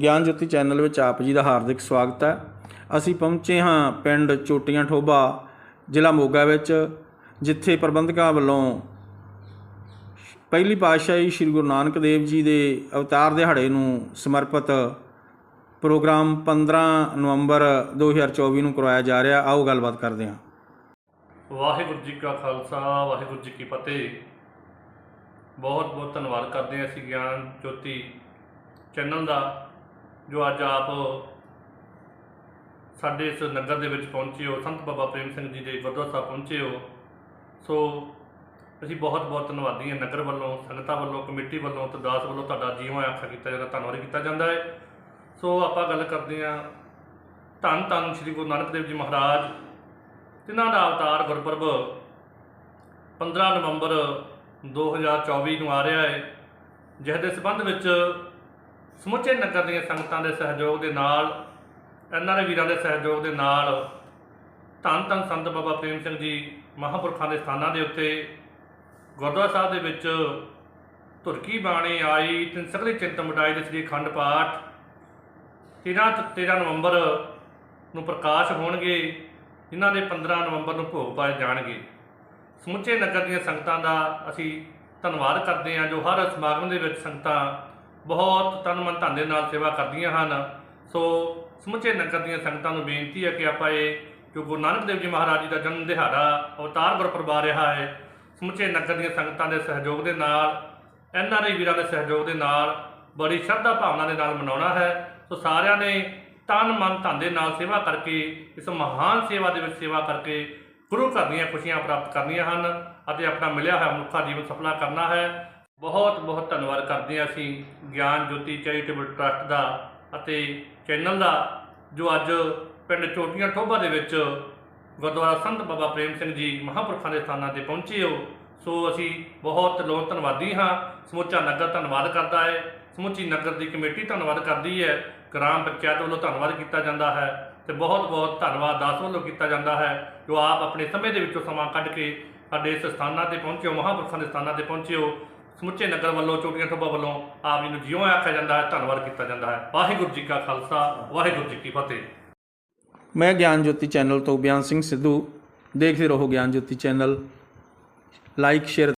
ਗਿਆਨ ਜੋਤੀ ਚੈਨਲ ਵਿੱਚ ਆਪ ਜੀ ਦਾ ਹਾਰਦਿਕ ਸਵਾਗਤ ਹੈ। ਅਸੀਂ ਪਹੁੰਚੇ ਹਾਂ ਪਿੰਡ ਚੋਟੀਆਂ ਠੋਬਾ, ਜ਼ਿਲ੍ਹਾ ਮੋਗਾ ਵਿੱਚ, ਜਿੱਥੇ ਪ੍ਰਬੰਧਕਾਂ ਵੱਲੋਂ ਪਹਿਲੀ ਪਾਤਸ਼ਾਹੀ ਸ੍ਰੀ ਗੁਰੂ ਨਾਨਕ ਦੇਵ ਜੀ ਦੇ ਅਵਤਾਰ ਦਿਹਾੜੇ ਨੂੰ ਸਮਰਪਿਤ ਪ੍ਰੋਗਰਾਮ 15 ਨਵੰਬਰ 2024 ਨੂੰ ਕਰਵਾਇਆ ਜਾ ਰਿਹਾ। ਆਓ ਗੱਲਬਾਤ ਕਰਦੇ ਹਾਂ। ਵਾਹਿਗੁਰੂ ਜੀ ਕਾ ਖਾਲਸਾ, ਵਾਹਿਗੁਰੂ ਜੀ ਕੀ ਫਤਿਹ। ਬਹੁਤ ਬਹੁਤ ਧੰਨਵਾਦ ਕਰਦੇ ਹਾਂ ਅਸੀਂ ਗਿਆਨ ਜੋਤੀ ਚੈਨਲ ਦਾ। ਜੋ ਅੱਜ ਆਪ ਸਾਡੇ ਇਸ ਨਗਰ ਦੇ ਵਿੱਚ ਪਹੁੰਚੇ ਹੋ, ਸੰਤ ਬਾਬਾ ਪ੍ਰੇਮ ਸਿੰਘ ਜੀ ਦੇ ਗੁਰਦੁਆਰਾ ਸਾਹਿਬ ਪਹੁੰਚੇ ਹੋ, ਸੋ ਅਸੀਂ ਬਹੁਤ ਬਹੁਤ ਧੰਨਵਾਦੀ ਹਾਂ ਨਗਰ ਵੱਲੋਂ, ਸੰਗਤਾਂ ਵੱਲੋਂ, ਕਮੇਟੀ ਵੱਲੋਂ ਤੇ ਦਾਸ ਵੱਲੋਂ ਤੁਹਾਡਾ ਜੀਵਾਂ ਆਖਿਆ ਕੀਤਾ ਜਾਂਦਾ, ਧੰਨਵਾਦ ਕੀਤਾ ਜਾਂਦਾ ਹੈ। ਸੋ ਆਪਾਂ ਗੱਲ ਕਰਦੇ ਹਾਂ ਧੰਨ ਧੰਨ ਸ੍ਰੀ ਗੁਰੂ ਨਾਨਕ ਦੇਵ ਜੀ ਮਹਾਰਾਜ, ਜਿਨ੍ਹਾਂ ਦਾ ਅਵਤਾਰ ਗੁਰਪੁਰਬ 15 ਨਵੰਬਰ 2024 ਨੂੰ ਆ ਰਿਹਾ ਹੈ, ਜਿਸ ਦੇ ਸਬੰਧ ਵਿੱਚ ਸਮੁੱਚੇ ਨਗਰ ਦੀਆਂ ਸੰਗਤਾਂ ਦੇ ਸਹਿਯੋਗ ਦੇ ਨਾਲ ਐਨਆਰਏ ਵੀਰਾਂ ਦੇ ਸਹਿਯੋਗ ਦੇ ਨਾਲ ਧੰਨ ਧੰਨ ਸੰਤ ਬਾਬਾ ਪ੍ਰੇਮ ਸਿੰਘ ਜੀ ਮਹਾਂਪੁਰਖਾਂ ਦੇ ਸਥਾਨਾਂ ਦੇ ਉੱਤੇ ਗੁਰਦੁਆਰਾ ਸਾਹਿਬ ਦੇ ਵਿੱਚ ਧੁਰਕੀ ਬਾਣੀ ਆਈ, ਤਿੰਨ ਸਗਲੀ ਚਿੰਤ ਮਟਾਈ ਦੇ ਸ੍ਰੀ ਅਖੰਡ ਪਾਠ। 13 13 ਨਵੰਬਰ ਨੂੰ ਪ੍ਰਕਾਸ਼ ਹੋਣਗੇ, ਜਿਨ੍ਹਾਂ ਦੇ 15 ਨਵੰਬਰ ਨੂੰ ਭੋਗ ਪਾਏ ਜਾਣਗੇ। ਸਮੁੱਚੇ ਨਗਰ ਦੀਆਂ ਸੰਗਤਾਂ ਦਾ ਅਸੀਂ ਧੰਨਵਾਦ ਕਰਦੇ ਹਾਂ ਜੋ ਹਰ ਸਮਾਗਮ ਦੇ ਵਿੱਚ ਸੰਗਤਾਂ ਬਹੁਤ ਤਨ ਮਨ ਧਨ ਦੇ ਨਾਲ ਸੇਵਾ ਕਰਦੀਆਂ ਹਨ। ਸੋ ਸਮੁੱਚੇ ਨਗਰ ਦੀਆਂ ਸੰਗਤਾਂ ਨੂੰ ਬੇਨਤੀ ਹੈ ਕਿ ਆਪਾਂ ਇਹ ਜੋ ਗੁਰੂ ਨਾਨਕ ਦੇਵ ਜੀ ਮਹਾਰਾਜ ਜੀ ਦਾ ਜਨਮ ਦਿਹਾੜਾ, ਅਵਤਾਰ ਗੁਰਪੁਰਬ ਆ ਰਿਹਾ ਹੈ, ਸਮੁੱਚੇ ਨਗਰ ਦੀਆਂ ਸੰਗਤਾਂ ਦੇ ਸਹਿਯੋਗ ਦੇ ਨਾਲ ਐਨਆਰਆਈ ਵੀਰਾਂ ਦੇ ਸਹਿਯੋਗ ਦੇ ਨਾਲ, ਬੜੀ ਸ਼ਰਧਾ ਭਾਵਨਾ ਦੇ ਨਾਲ ਮਨਾਉਣਾ ਹੈ। ਸੋ ਸਾਰਿਆਂ ਨੇ ਤਨ ਮਨ ਧਨ ਦੇ ਨਾਲ ਸੇਵਾ ਕਰਕੇ, ਇਸ ਮਹਾਨ ਸੇਵਾ ਦੇ ਵਿੱਚ ਸੇਵਾ ਕਰਕੇ ਗੁਰੂ ਘਰ ਦੀਆਂ ਖੁਸ਼ੀਆਂ ਪ੍ਰਾਪਤ ਕਰਨੀਆਂ ਹਨ ਅਤੇ ਆਪਣਾ ਮਿਲਿਆ ਹੋਇਆ ਮਨੁੱਖਾ ਜੀਵਨ ਸਫਲਾ ਕਰਨਾ ਹੈ। ਬਹੁਤ ਬਹੁਤ ਧੰਨਵਾਦ ਕਰਦੇ ਹਾਂ ਅਸੀਂ ਗਿਆਨ ਜੋਤੀ ਚੈਰੀਟੇਬਲ ਟਰਸਟ ਦਾ ਅਤੇ ਚੈਨਲ ਦਾ, ਜੋ ਅੱਜ ਪਿੰਡ ਚੋਟੀਆਂ ਠੋਬਾ ਦੇ ਵਿੱਚ ਗੁਰਦੁਆਰਾ ਸੰਤ ਬਾਬਾ ਪ੍ਰੇਮ ਸਿੰਘ ਜੀ ਮਹਾਂਪੁਰਖਾਂ ਦੇ ਸਥਾਨਾਂ ਤੇ ਪਹੁੰਚੇ ਹੋ। ਸੋ ਅਸੀਂ ਬਹੁਤ ਲੋਕ ਧੰਨਵਾਦੀ ਹਾਂ। ਸਮੁੱਚਾ ਨਗਰ ਧੰਨਵਾਦ ਕਰਦਾ ਹੈ। ਸਮੁੱਚੀ ਨਗਰ ਦੀ ਕਮੇਟੀ ਧੰਨਵਾਦ ਕਰਦੀ ਹੈ। ਗ੍ਰਾਮ ਪੰਚਾਇਤ ਵੱਲੋਂ ਧੰਨਵਾਦ ਕੀਤਾ ਜਾਂਦਾ ਹੈ ਤੇ ਬਹੁਤ ਬਹੁਤ ਧੰਨਵਾਦ ਦਾਸ ਵੱਲੋਂ ਕੀਤਾ ਜਾਂਦਾ ਹੈ, ਜੋ ਆਪ ਆਪਣੇ ਸਮੇਂ ਦੇ ਵਿੱਚੋਂ ਸਮਾਂ ਕੱਢ ਕੇ ਸਾਡੇ ਇਸ ਸਥਾਨਾਂ ਤੇ ਪਹੁੰਚਿਓ ਮਹਾਂਪੁਰਖਾਂ ਦੇ ਸਥਾਨਾਂ ਤੇ ਪਹੁੰਚਿਓ ਸਮੁੱਚੇ ਨਗਰ ਵੱਲੋਂ, ਚੋਟੀਆਂ ਠੋਬਾ ਵੱਲੋਂ ਆਪ ਜੀ ਨੂੰ ਜਿਉਂ ਆਖਿਆ ਜਾਂਦਾ ਹੈ, ਧੰਨਵਾਦ ਕੀਤਾ ਜਾਂਦਾ ਹੈ। ਵਾਹਿਗੁਰੂ ਜੀ ਕਾ ਖਾਲਸਾ, ਵਾਹਿਗੁਰੂ ਜੀ ਕੀ ਫਤਿਹ। ਮੈਂ ਗਿਆਨ ਜੋਤੀ ਚੈਨਲ ਤੋਂ ਬਿਆਨ ਸਿੰਘ ਸਿੱਧੂ, ਦੇਖਦੇ ਰਹੋ ਗਿਆਨ ਜੋਤੀ ਚੈਨਲ, ਲਾਈਕ, ਸ਼ੇਅਰ